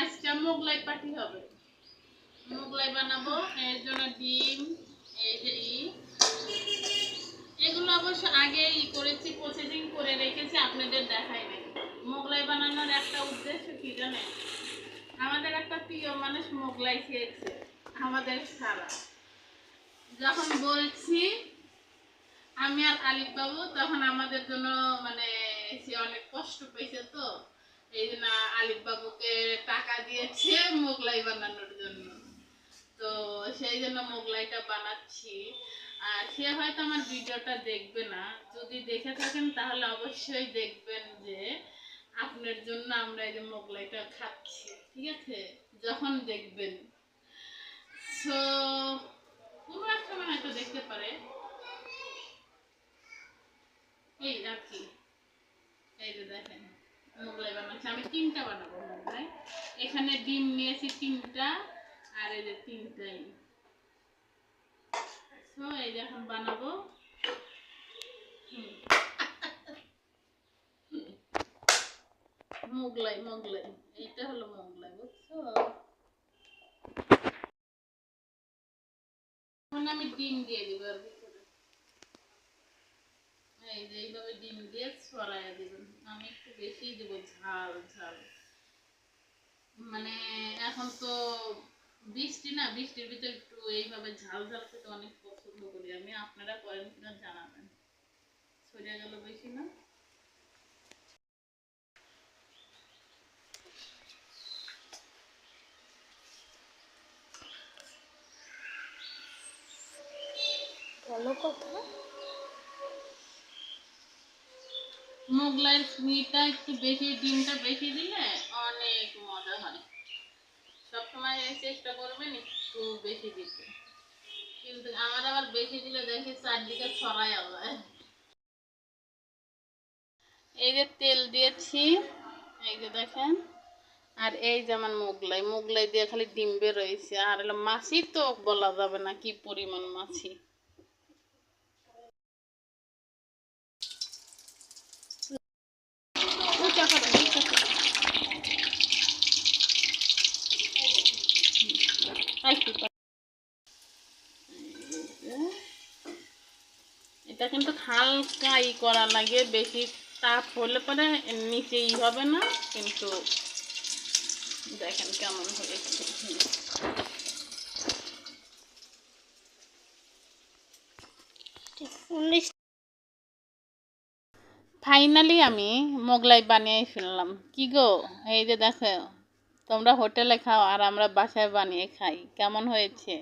আজকে মোগলাই পাটি হবে। মোগলাই বানাবো, এর জন্য ডিম, এই যে এগুলো অবশ্য আগে ই করেছি প্রসেসিং করে রেখেছি, আপনাদের দেখাই মোগলাই বানানোর একটা উদ্দেশ্য কি জানেন? আমাদের একটা প্রিয় মানুষ মোগলাই খেয়েছে, আমাদের সারা। যখন বলছি, আমি আর আলিফ বাবু, তখন আমাদের জন্য মানে সে অনেক কষ্ট পেয়েছে তো। এই জন্য আলিফ বাবুকে টাকা দিয়েছে মোগলাই বানানোর জন্য। তো সেই জন্য মোগলাইটা বানাচ্ছি। আর সে হয়তো আমার ভিডিওটা দেখবে না। যদি দেখে থাকেন তাহলে অবশ্যই দেখবেন যে আপনার জন্য আমরা এই যে মোগলাইটা খাচ্ছি, ঠিক আছে? যখন দেখবেন। সো কোনো এক সময় হয়তো দেখতে পারে এই আর কি এই যে দেখেন মোগলাই বানাচ্ছি। আমি তিনটা বানাবো মোগলাই এখানে ডিম নিয়েছি তিনটা, আর এই যে তিনটাই। এই যে এখন বানাবো। মোগলাই মোগলাই। এইটা হলো মোগলাই, বুঝছ? এখন আমি ডিম দিয়ে দিব আর এই যে এইভাবে ডিম দিয়ে ছড়াইয়া দিবেন আমি একটু বেশি দেবো ঝাল ঝাল মানে এখন তো বৃষ্টি না বৃষ্টির ভিতরে একটু এইভাবে ঝাল ঝাল খেতে অনেক পছন্দ করি। আমি আপনারা করেন কিনা জানাবেন। ছড়িয়ে গেল বেশি না? ভালো কথা। মোগলাইয়ের ঘিটা একটু বেশি ডিমটা বেশি দিলে চেষ্টা করবেন একটু বেশি দিতে। কিন্তু আমার আবার বেশি দিলে দেখি চারদিকে ছড়াই যায় এই যে তেল দিয়েছি, এই যে দেখেন, আর এই যে আমার মোগলাই মোগলাই দিয়ে খালি ডিম বের রয়েছে আর হলো মাছি তো বলা যাবে না কি পরিমাণ মাছি। এটা কিন্তু হালকা ই করা লাগে বেশি তাপ হলে পরে নিচে ই হবে না কিন্তু দেখেন কেমন হয়েছে। ফাইনালি আমি মোগলাই বানিয়ে ফেললাম। কি গো? এই যে দেখো। তোমরা হোটেলে খাও আর আমরা বাসায় বানিয়ে খাই। কেমন হয়েছে?